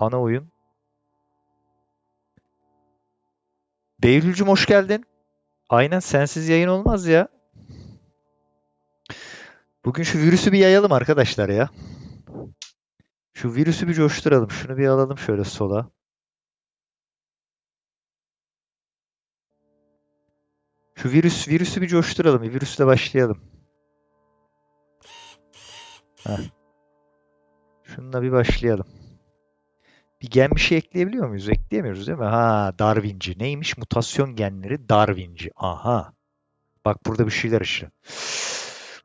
Ana oyun. Behlül'cüm hoş geldin. Aynen sensiz yayın olmaz ya. Bugün şu virüsü bir yayalım arkadaşlar ya. Şu virüsü bir coşturalım. Şunu bir alalım şöyle sola. Şu virüs virüsü bir coşturalım. Bir virüsle başlayalım. Heh. Şununla bir başlayalım. Bir gen bir şey ekleyebiliyor muyuz? Ekleyemiyoruz değil mi? Ha, Darwinci. Neymiş? Mutasyon genleri Darwinci. Aha. Bak burada bir şeyler işte.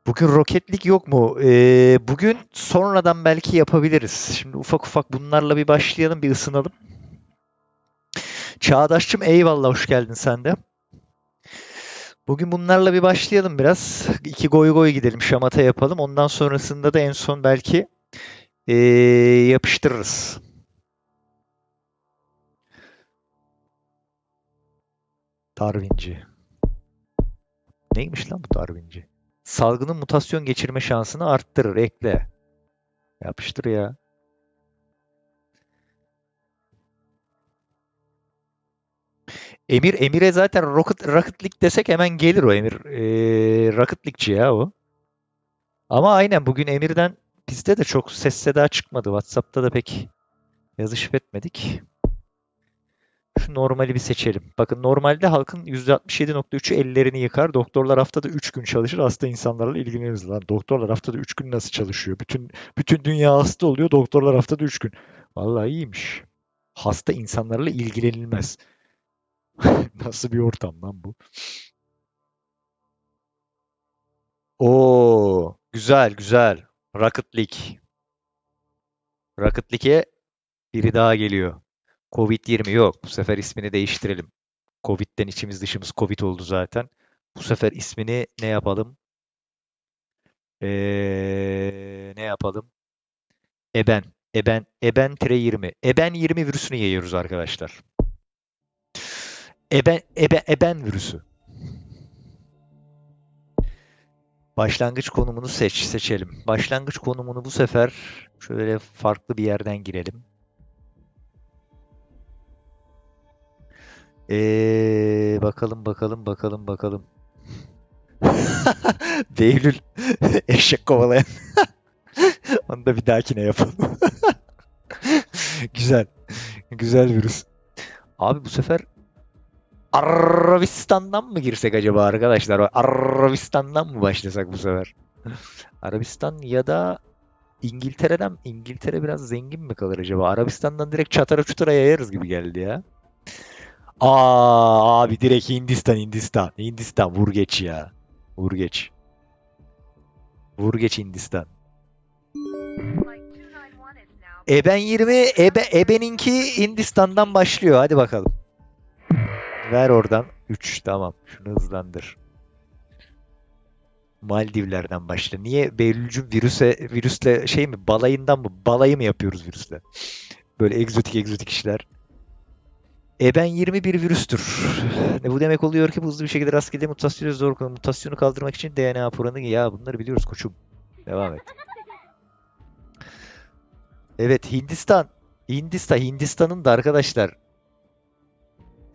Bugün roketlik yok mu? Ee, bugün sonradan belki yapabiliriz. Şimdi ufak ufak bunlarla bir başlayalım, bir ısınalım. Çağdaş'cığım eyvallah hoş geldin sen de. Bugün bunlarla bir başlayalım biraz. İki goy goy gidelim, şamata yapalım. Ondan sonrasında da en son belki ee, yapıştırırız. Darwinci. Neymiş lan bu Darwinci? Salgının mutasyon geçirme şansını arttırır. Ekle. Yapıştır ya. Emir Emir'e zaten Rocket Rocket League desek hemen gelir o Emir. Ee, Rocket League'ci ya o. Ama aynen bugün Emir'den bizde de çok ses seda çıkmadı. WhatsApp'ta da pek yazışıp etmedik. Şu normali bir seçelim. Bakın normalde halkın %67.3'ü ellerini yıkar. Doktorlar haftada 3 gün çalışır. Hasta insanlarla ilgileniriz. Lan doktorlar haftada 3 gün nasıl çalışıyor? Bütün bütün dünya hasta oluyor. Doktorlar haftada 3 gün. Vallahi iyiymiş. Hasta insanlarla ilgilenilmez. Nasıl bir ortam lan bu? Oo, güzel güzel. Rocket League. Rocket League'e biri daha geliyor. Covid-20 yok. Bu sefer ismini değiştirelim. Covid'den içimiz dışımız Covid oldu zaten. Bu sefer ismini ne yapalım? Ee, ne yapalım? Eben. Eben. Eben 20. Eben 20 virüsünü yayıyoruz arkadaşlar. Eben, ebe, eben virüsü. Başlangıç konumunu seç, seçelim. Başlangıç konumunu bu sefer şöyle farklı bir yerden girelim. Ee, bakalım bakalım bakalım bakalım. Behlül eşek kovalayan. Onu da bir dahakine yapalım. Güzel. Güzel virüs. Abi bu sefer Arabistan'dan mı girsek acaba arkadaşlar? Arabistan'dan mı başlasak bu sefer? Arabistan ya da İngiltere'den İngiltere biraz zengin mi kalır acaba? Arabistan'dan direkt çatara çutara yayarız gibi geldi ya. Aa abi direkt Hindistan Hindistan. Hindistan vur geç ya. Vur geç. Vur geç Hindistan. Eben 20 Ebe, Ebe'ninki Hindistan'dan başlıyor. Hadi bakalım. Ver oradan. 3 tamam. Şunu hızlandır. Maldivler'den başla. Niye Beylül'cüm virüse, virüsle şey mi balayından mı balayı mı yapıyoruz virüsle? Böyle egzotik egzotik işler. Eben 21 virüstür. Ne bu demek oluyor ki bu hızlı bir şekilde rastgele mutasyonu zor. Mutasyonu kaldırmak için DNA oranı ya bunları biliyoruz koçum. Devam et. Evet Hindistan. Hindistan. Hindistan'ın da arkadaşlar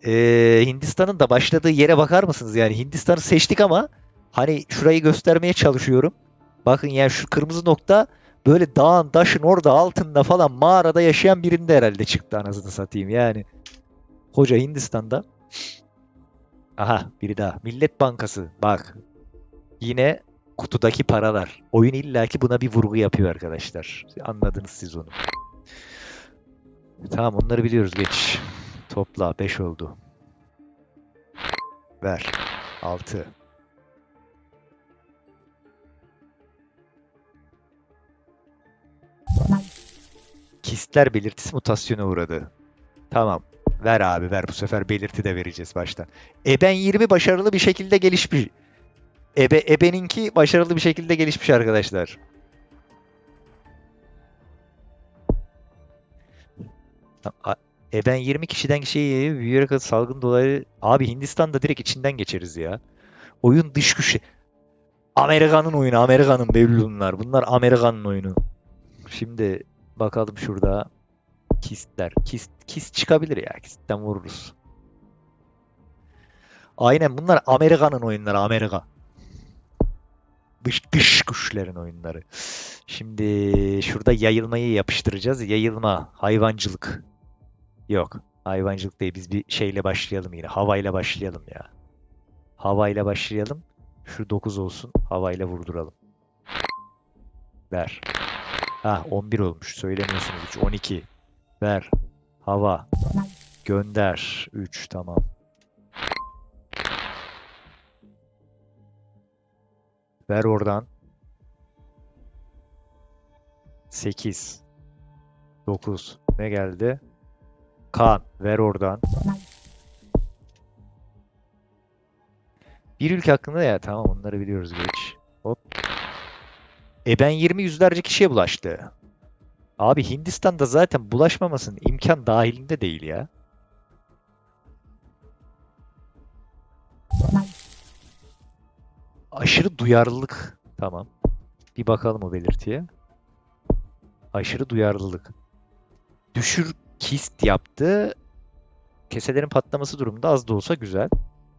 ee, Hindistan'ın da başladığı yere bakar mısınız? Yani Hindistan'ı seçtik ama hani şurayı göstermeye çalışıyorum. Bakın yani şu kırmızı nokta böyle dağın taşın orada altında falan mağarada yaşayan birinde herhalde çıktı anasını satayım yani. Hoca Hindistan'da. Aha biri daha. Millet Bankası. Bak. Yine kutudaki paralar. Oyun illaki buna bir vurgu yapıyor arkadaşlar. Anladınız siz onu. Tamam onları biliyoruz geç. Topla 5 oldu. Ver. 6. Kistler belirtisi mutasyona uğradı. Tamam. Ver abi ver. Bu sefer belirti de vereceğiz baştan. Eben 20 başarılı bir şekilde gelişmiş. Ebe, Ebe'ninki başarılı bir şekilde gelişmiş arkadaşlar. Eben 20 kişiden kişiye yayıyor. Büyüyerek salgın dolayı. Abi Hindistan'da direkt içinden geçeriz ya. Oyun dış güçü. Amerika'nın oyunu. Amerika'nın Bevlunlar. Bunlar Amerika'nın oyunu. Şimdi bakalım şurada. Kistler. Kist, kist çıkabilir ya. Kistten vururuz. Aynen bunlar Amerika'nın oyunları. Amerika. Dış, dış güçlerin oyunları. Şimdi şurada yayılmayı yapıştıracağız. Yayılma, hayvancılık. Yok. Hayvancılık değil. Biz bir şeyle başlayalım yine. Havayla başlayalım ya. Havayla başlayalım. Şu 9 olsun. Havayla vurduralım. Ver. Ha 11 olmuş. Söylemiyorsunuz hiç. 12. Ver. Hava. Gönder. 3. Tamam. Ver oradan. 8. 9. Ne geldi? Kan. Ver oradan. Bir ülke hakkında ya tamam onları biliyoruz geç. Hop. E ben 20 yüzlerce kişiye bulaştı. Abi Hindistan'da zaten bulaşmamasının imkan dahilinde değil ya. Aşırı duyarlılık. Tamam. Bir bakalım o belirtiye. Aşırı duyarlılık. Düşür kist yaptı. Keselerin patlaması durumunda az da olsa güzel.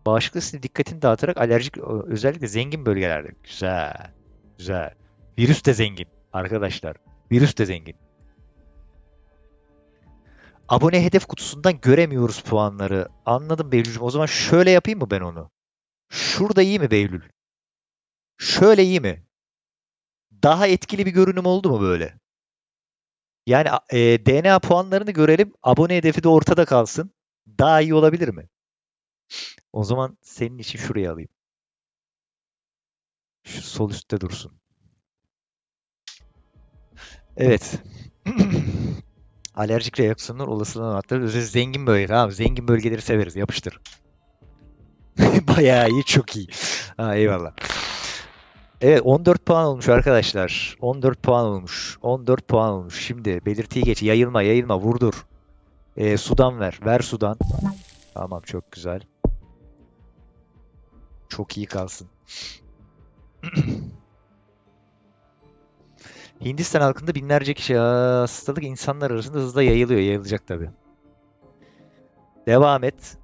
Bağışıklık sistemi dikkatini dağıtarak alerjik özellikle zengin bölgelerde. Güzel. Güzel. Virüs de zengin arkadaşlar. Virüs de zengin. Abone hedef kutusundan göremiyoruz puanları. Anladım Beylül'cüm. O zaman şöyle yapayım mı ben onu? Şurada iyi mi Beylül? Şöyle iyi mi? Daha etkili bir görünüm oldu mu böyle? Yani e, DNA puanlarını görelim. Abone hedefi de ortada kalsın. Daha iyi olabilir mi? O zaman senin için şuraya alayım. Şu sol üstte dursun. Evet. Alerjik reaksiyonlar olasılığını arttırır. Zengin bölge. Tamam, zengin bölgeleri severiz. Yapıştır. Bayağı iyi, çok iyi. Ha, eyvallah. Evet 14 puan olmuş arkadaşlar. 14 puan olmuş. 14 puan olmuş. Şimdi belirtiyi geç. Yayılma, yayılma, vurdur. Ee, sudan ver. Ver sudan. Tamam çok güzel. Çok iyi kalsın. Hindistan halkında binlerce kişi hastalık insanlar arasında hızla yayılıyor. Yayılacak tabii. Devam et.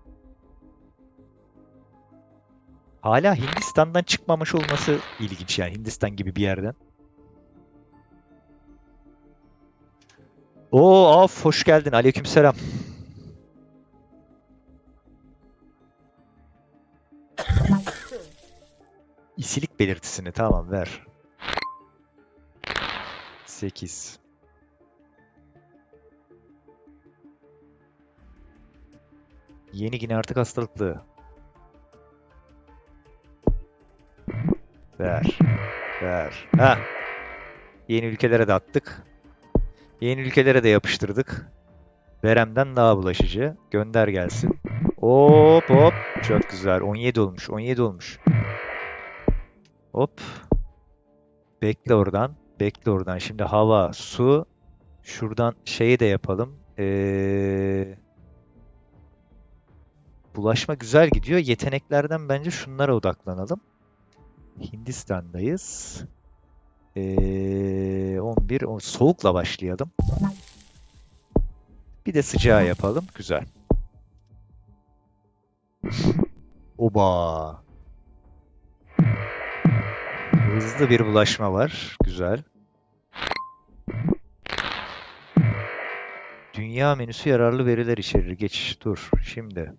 Hala Hindistan'dan çıkmamış olması ilginç yani Hindistan gibi bir yerden. Oo af hoş geldin. Aleykümselam. İsilik belirtisini tamam ver. 8. Yeni Gine artık hastalıklı. Ver. Ver. Ha. Yeni ülkelere de attık. Yeni ülkelere de yapıştırdık. Verem'den daha bulaşıcı. Gönder gelsin. Hop hop. Çok güzel. 17 olmuş. 17 olmuş. Hop. Bekle oradan. Bekle oradan. Şimdi hava, su. Şuradan şeyi de yapalım. Ee... Bulaşma güzel gidiyor. Yeteneklerden bence şunlara odaklanalım. Hindistan'dayız. Ee, 11. O, soğukla başlayalım. Bir de sıcağı yapalım. Güzel. Oba. Hızlı bir bulaşma var. Güzel. Dünya menüsü yararlı veriler içerir. Geç. Dur. Şimdi.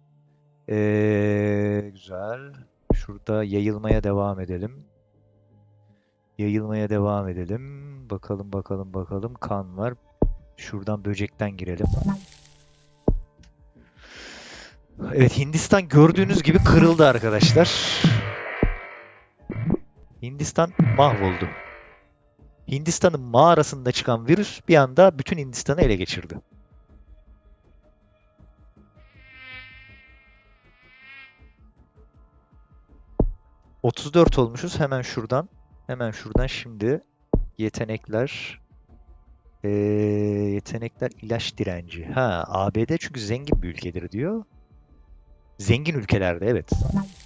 Ee, güzel. Şurada yayılmaya devam edelim. Yayılmaya devam edelim. Bakalım bakalım bakalım. Kan var. Şuradan böcekten girelim. Evet Hindistan gördüğünüz gibi kırıldı arkadaşlar. Hindistan mahvoldu. Hindistan'ın mağarasında çıkan virüs bir anda bütün Hindistan'ı ele geçirdi. ...34 olmuşuz. Hemen şuradan... ...hemen şuradan şimdi... ...yetenekler... Ee, yetenekler ilaç direnci. Ha ABD çünkü zengin bir ülkedir diyor. Zengin ülkelerde evet.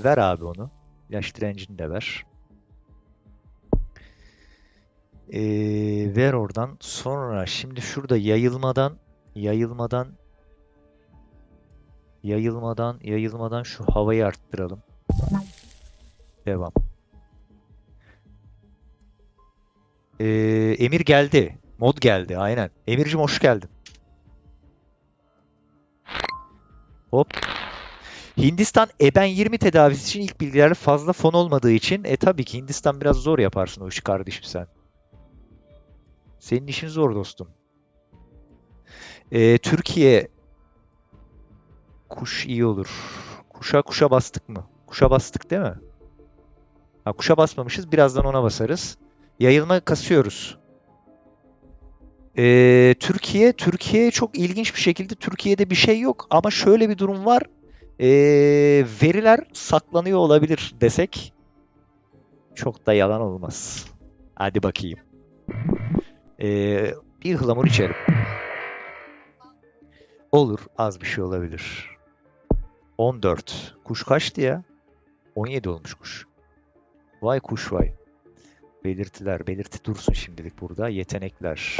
Ver abi onu. İlaç direncini de ver. Ee, ver oradan. Sonra şimdi şurada yayılmadan Yayılmadan yayılmadan yayılmadan şu havayı arttıralım. Devam. Ee, Emir geldi. Mod geldi aynen. Emir'cim hoş geldin. Hop. Hindistan EBEN 20 tedavisi için ilk bilgiler fazla fon olmadığı için e tabii ki Hindistan biraz zor yaparsın o işi kardeşim sen. Senin işin zor dostum. Ee, Türkiye kuş iyi olur. Kuşa kuşa bastık mı? Kuşa bastık değil mi? Ha, kuşa basmamışız. Birazdan ona basarız. Yayılma kasıyoruz. Ee, Türkiye, Türkiye çok ilginç bir şekilde Türkiye'de bir şey yok ama şöyle bir durum var. Ee, veriler saklanıyor olabilir desek çok da yalan olmaz. Hadi bakayım. Ee, bir ıhlamur içerim. Olur, az bir şey olabilir. 14. Kuş kaçtı ya? 17 olmuş kuş. Vay kuş vay. Belirtiler. Belirti dursun şimdilik burada. Yetenekler.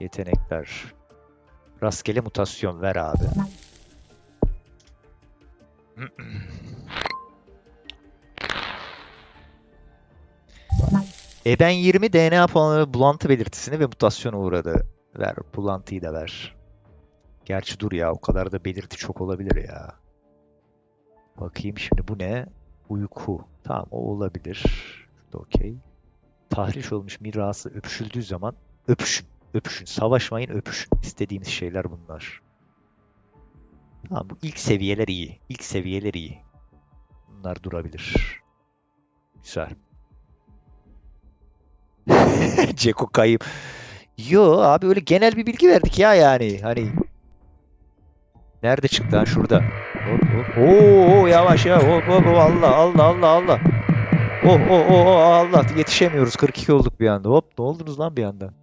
Yetenekler. Rastgele mutasyon ver abi. Eben 20 DNA puanı bulantı belirtisini ve mutasyona uğradı. Ver. Bulantıyı da ver. Gerçi dur ya o kadar da belirti çok olabilir ya. Bakayım şimdi bu ne? Uyku. Tamam o olabilir. Okey. Tahriş olmuş mirası öpüşüldüğü zaman öpüşün. Öpüşün. Savaşmayın öpüşün. İstediğimiz şeyler bunlar. Tamam bu ilk seviyeler iyi. İlk seviyeler iyi. Bunlar durabilir. Güzel. Ceko kayıp. Yo abi öyle genel bir bilgi verdik ya yani. Hani Nerede çıktı ha? Şurada. Hop hop. Oo, yavaş ya. Hop hop. Allah Allah Allah Allah. Oh oh oh oh Allah yetişemiyoruz. 42 olduk bir anda. Hop ne oldunuz lan bir anda?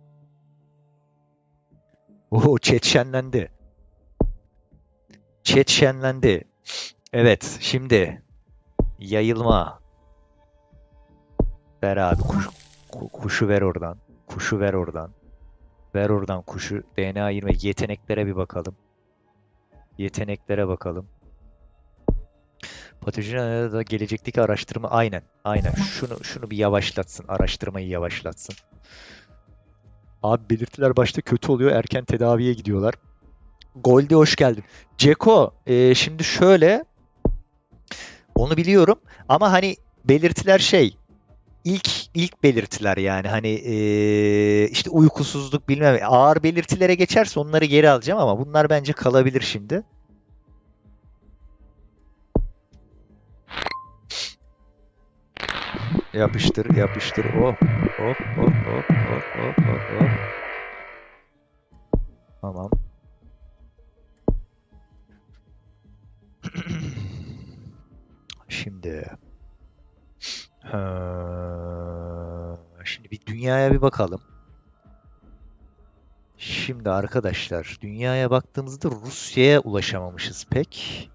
Oo chat şenlendi. Chat şenlendi. Evet şimdi yayılma. Ver abi kuş, ku- kuşu ver oradan. Kuşu ver oradan. Ver oradan kuşu. DNA 20 yeteneklere bir bakalım. Yeteneklere bakalım. Patojen da gelecekteki araştırma aynen aynen şunu şunu bir yavaşlatsın araştırmayı yavaşlatsın. Abi belirtiler başta kötü oluyor erken tedaviye gidiyorlar. Golde hoş geldin. Ceko e, şimdi şöyle onu biliyorum ama hani belirtiler şey ilk ilk belirtiler yani hani e, işte uykusuzluk bilmem ağır belirtilere geçerse onları geri alacağım ama bunlar bence kalabilir şimdi. Yapıştır, yapıştır. Hop, hop, hop, hop, hop, hop, hop, hop. Tamam. Şimdi. Ha, Şimdi bir dünyaya bir bakalım. Şimdi arkadaşlar, dünyaya baktığımızda Rusya'ya ulaşamamışız pek.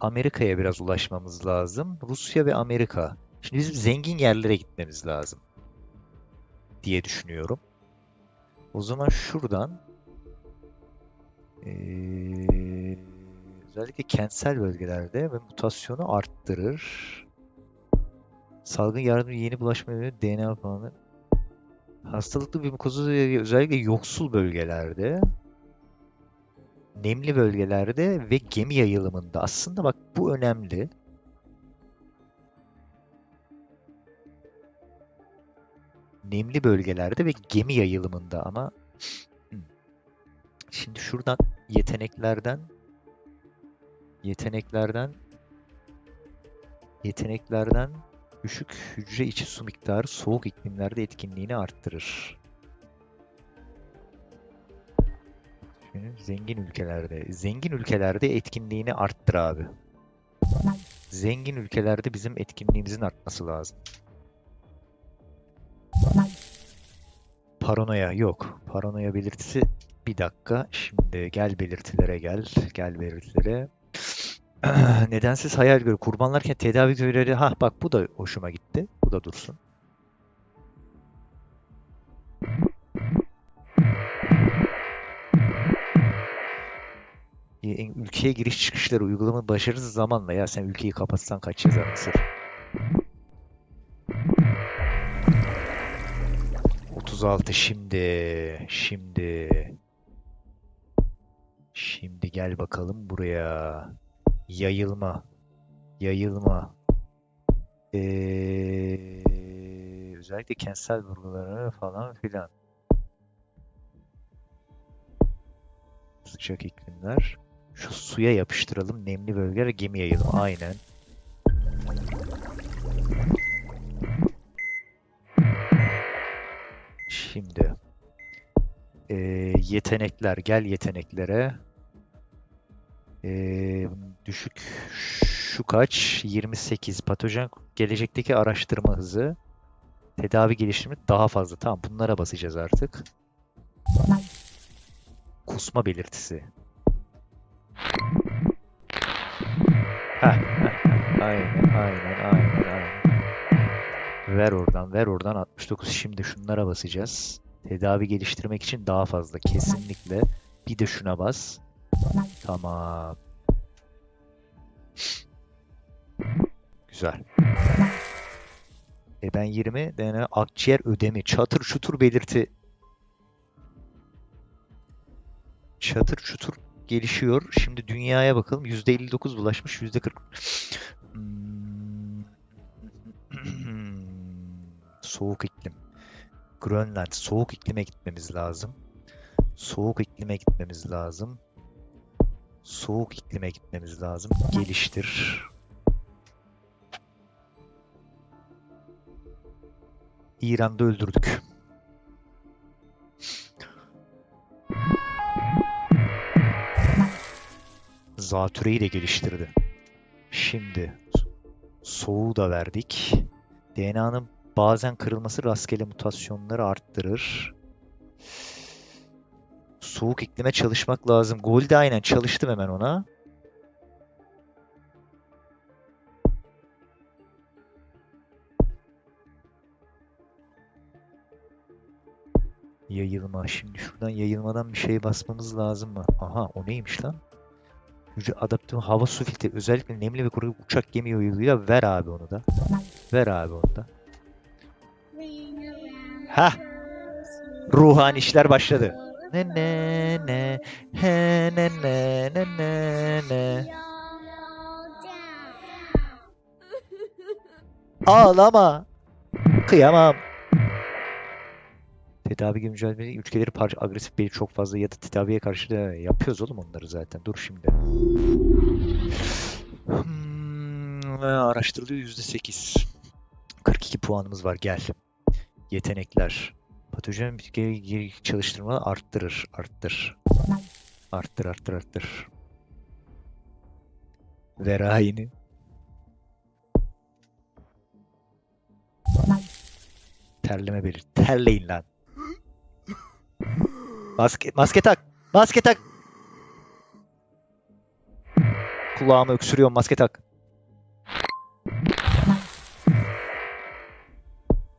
Amerika'ya biraz ulaşmamız lazım. Rusya ve Amerika. Şimdi bizim zengin yerlere gitmemiz lazım diye düşünüyorum. O zaman şuradan eee, özellikle kentsel bölgelerde ve mutasyonu arttırır. Salgın yardım yeni bulaşma yönü DNA falan. Hastalıklı bir mukoza özellikle yoksul bölgelerde nemli bölgelerde ve gemi yayılımında. Aslında bak bu önemli. Nemli bölgelerde ve gemi yayılımında ama şimdi şuradan yeteneklerden yeteneklerden yeteneklerden düşük hücre içi su miktarı soğuk iklimlerde etkinliğini arttırır. Zengin ülkelerde. Zengin ülkelerde etkinliğini arttır abi. Zengin ülkelerde bizim etkinliğimizin artması lazım. Paranoya yok. Paranoya belirtisi bir dakika. Şimdi gel belirtilere gel. Gel belirtilere. Nedensiz hayal görü. Kurbanlarken tedavi görevleri. Ha bak bu da hoşuma gitti. Bu da dursun. ülkeye giriş çıkışları uygulama başarısız zamanla ya sen ülkeyi kapatsan kaç yazar Mısır? 36 şimdi. Şimdi. Şimdi gel bakalım buraya. Yayılma. Yayılma. Ee, özellikle kentsel vurguları falan filan. Sıcak iklimler. Şu suya yapıştıralım. Nemli bölgeler gemi yayılımı. Aynen. Şimdi ee, yetenekler. Gel yeteneklere. Ee, düşük şu kaç? 28. Patojen gelecekteki araştırma hızı. Tedavi geliştirme daha fazla. Tamam bunlara basacağız artık. Kusma belirtisi. Heh. Aynen, aynen, aynen, aynen. Ver oradan, ver oradan 69. Şimdi şunlara basacağız. Tedavi geliştirmek için daha fazla. Kesinlikle. Bir de şuna bas. Tamam. Güzel. Ben 20 DNA akciğer ödemi çatır çutur belirti çatır çutur gelişiyor. Şimdi dünyaya bakalım. %59 bulaşmış. %40 Hmm. Soğuk iklim. Grönland. Soğuk iklime gitmemiz lazım. Soğuk iklime gitmemiz lazım. Soğuk iklime gitmemiz lazım. Geliştir. İran'da öldürdük. Zatüreyi de geliştirdi. Şimdi soğuğu da verdik. DNA'nın bazen kırılması rastgele mutasyonları arttırır. Soğuk iklime çalışmak lazım. Gold'e aynen çalıştım hemen ona. Yayılma. Şimdi şuradan yayılmadan bir şey basmamız lazım mı? Aha o neymiş lan? Hücre adaptif hava su filtre özellikle nemli ve kuru uçak gemi yoluyla ver abi onu da. Ver abi onu da. Hah. Ruhani işler başladı. Ne ne ne he ne ne ne ne ne. Ağlama. Kıyamam. Tedavi gibi mücadele ülkeleri parça agresif değil çok fazla ya da tedaviye karşı da yapıyoruz oğlum onları zaten. Dur şimdi. Hmm, araştırılıyor %8. 42 puanımız var gel. Yetenekler. Patojen bitkiye çalıştırma arttırır. Arttır. Arttır arttır arttır. Verayini. Terleme belir. Terleyin lan. Maske, maske tak. Maske tak. Kulağımı öksürüyorum. Maske tak.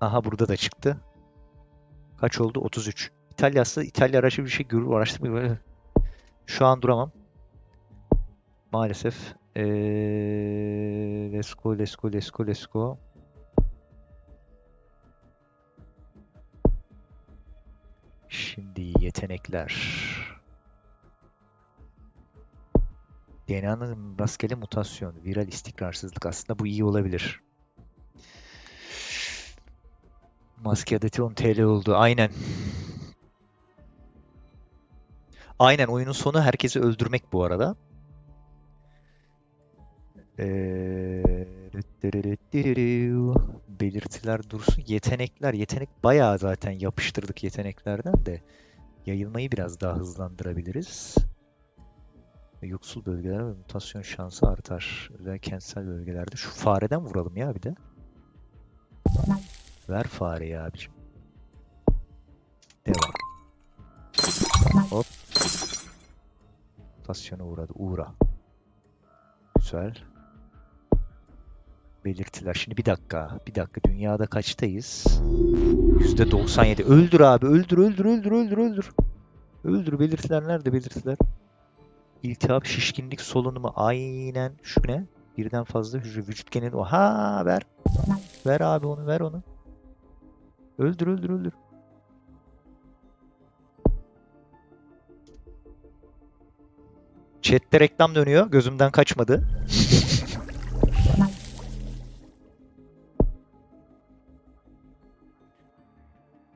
Aha burada da çıktı. Kaç oldu? 33. İtalyası İtalya araştırma bir şey görür araştırma. Şu an duramam. Maalesef. Ee, let's go, let's go, Şimdi yetenekler. DNA'nın rastgele mutasyon, viral istikrarsızlık aslında bu iyi olabilir. Maske adeti 10 TL oldu. Aynen. Aynen oyunun sonu herkesi öldürmek bu arada. Ee, belirtiler dursun. Yetenekler. Yetenek bayağı zaten yapıştırdık yeteneklerden de. Yayılmayı biraz daha hızlandırabiliriz. Yoksul bölgeler ve mutasyon şansı artar. Özellikle kentsel bölgelerde. Şu fareden vuralım ya bir de. Ver fareyi abicim. Devam. Hop. Mutasyona uğradı. Uğra. Güzel. Belirtiler. Şimdi bir dakika. Bir dakika. Dünyada kaçtayız? %97. Öldür abi. Öldür, öldür, öldür, öldür, öldür. Öldür. Belirtiler nerede belirtiler? İltihap, şişkinlik, solunumu aynen şu ne? Birden fazla hücre vücut geneli. Oha ver. Ver abi onu ver onu. Öldür öldür öldür. Chat'te reklam dönüyor. Gözümden kaçmadı.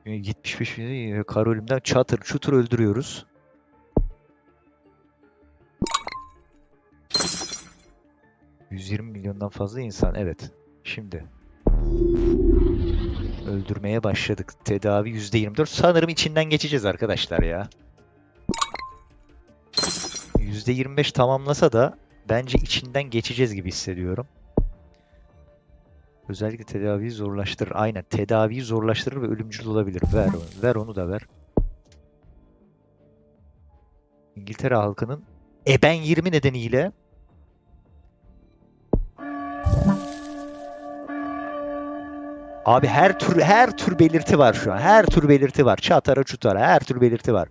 Ee, 75 bin- kar ölümden çatır çutur öldürüyoruz. ...120 milyondan fazla insan. Evet. Şimdi. Öldürmeye başladık. Tedavi %24. Sanırım içinden geçeceğiz arkadaşlar ya. %25 tamamlasa da bence içinden geçeceğiz gibi hissediyorum. Özellikle tedaviyi zorlaştırır. Aynen tedaviyi zorlaştırır ve ölümcül olabilir. Ver onu, ver onu da ver. İngiltere halkının eben 20 nedeniyle Abi her tür her tür belirti var şu an. Her tür belirti var. Çatara çutara her tür belirti var.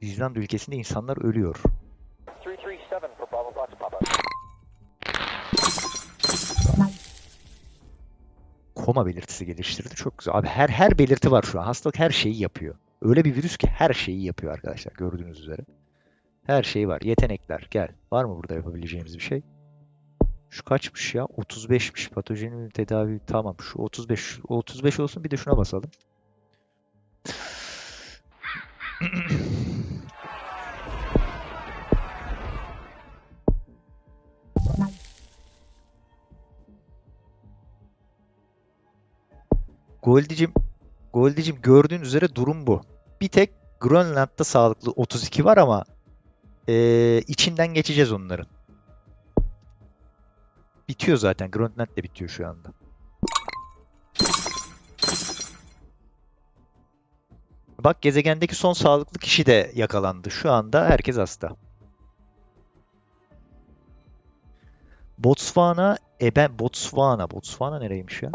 İzlanda ülkesinde insanlar ölüyor. Koma belirtisi geliştirdi. Çok güzel. Abi her her belirti var şu an. Hastalık her şeyi yapıyor. Öyle bir virüs ki her şeyi yapıyor arkadaşlar. Gördüğünüz üzere. Her şey var. Yetenekler. Gel. Var mı burada yapabileceğimiz bir şey? Şu kaçmış ya? 35'miş. Patojenin tedavi. Tamam. Şu 35. 35 olsun. Bir de şuna basalım. Goldicim, Goldicim gördüğün üzere durum bu. Bir tek Grönland'da sağlıklı 32 var ama eee, içinden geçeceğiz onların. Bitiyor zaten. Grönland de bitiyor şu anda. Bak gezegendeki son sağlıklı kişi de yakalandı. Şu anda herkes hasta. Botswana, e ben Botswana, Botswana nereymiş ya?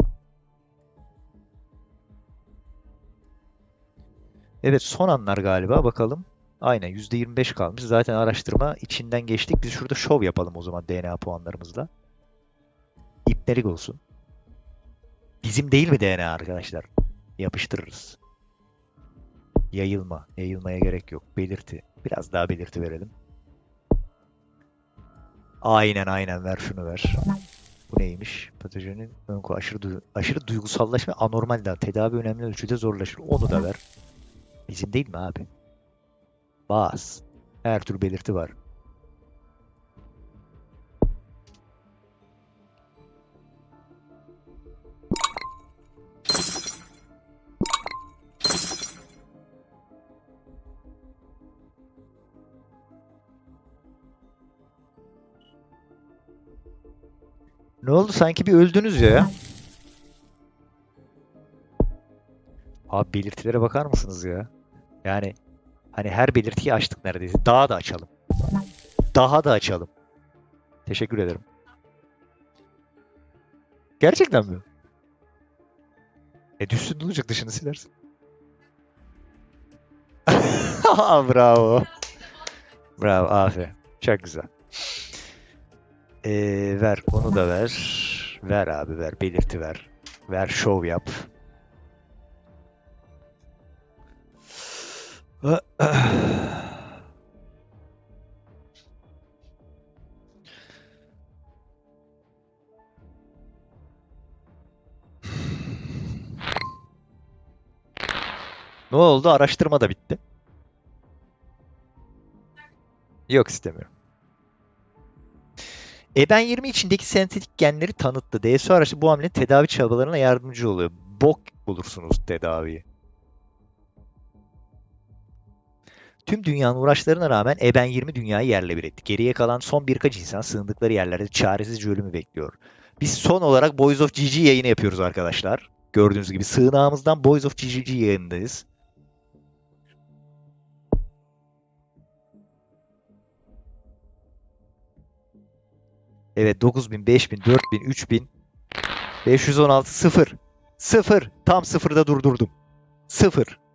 Evet son anlar galiba bakalım. Aynen %25 kalmış. Zaten araştırma içinden geçtik. Biz şurada şov yapalım o zaman DNA puanlarımızla. İpnelik olsun. Bizim değil mi DNA arkadaşlar? Yapıştırırız. Yayılma. Yayılmaya gerek yok. Belirti. Biraz daha belirti verelim. Aynen aynen ver şunu ver. Bu neymiş? Patojenin ön aşırı, duy- aşırı duygusallaşma anormal daha. Tedavi önemli ölçüde zorlaşır. Onu da ver. Bizim değil mi abi? Bas. Her tür belirti var. Ne oldu? Sanki bir öldünüz ya. Abi belirtilere bakar mısınız ya? Yani hani her belirtiyi açtık neredeyse. Daha da açalım. Daha da açalım. Teşekkür ederim. Gerçekten mi? E düşsün ne olacak dışını silersin. Bravo. Bravo aferin. Çok güzel. Ee, ver onu da ver. Ver abi ver belirti ver. Ver şov yap. Ne oldu? Araştırma da bitti. Yok istemiyorum. EBEN 20 içindeki sentetik genleri tanıttı. DSO araçlı bu hamlenin tedavi çabalarına yardımcı oluyor. Bok bulursunuz tedaviyi. Tüm dünyanın uğraşlarına rağmen EBEN 20 dünyayı yerle bir etti. Geriye kalan son birkaç insan sığındıkları yerlerde çaresizce ölümü bekliyor. Biz son olarak Boys of GG yayını yapıyoruz arkadaşlar. Gördüğünüz gibi sığınağımızdan Boys of GG yayındayız. Evet 9000, 5000, 4000, 3000, 516, 0. 0. Tam sıfırda durdurdum. 0.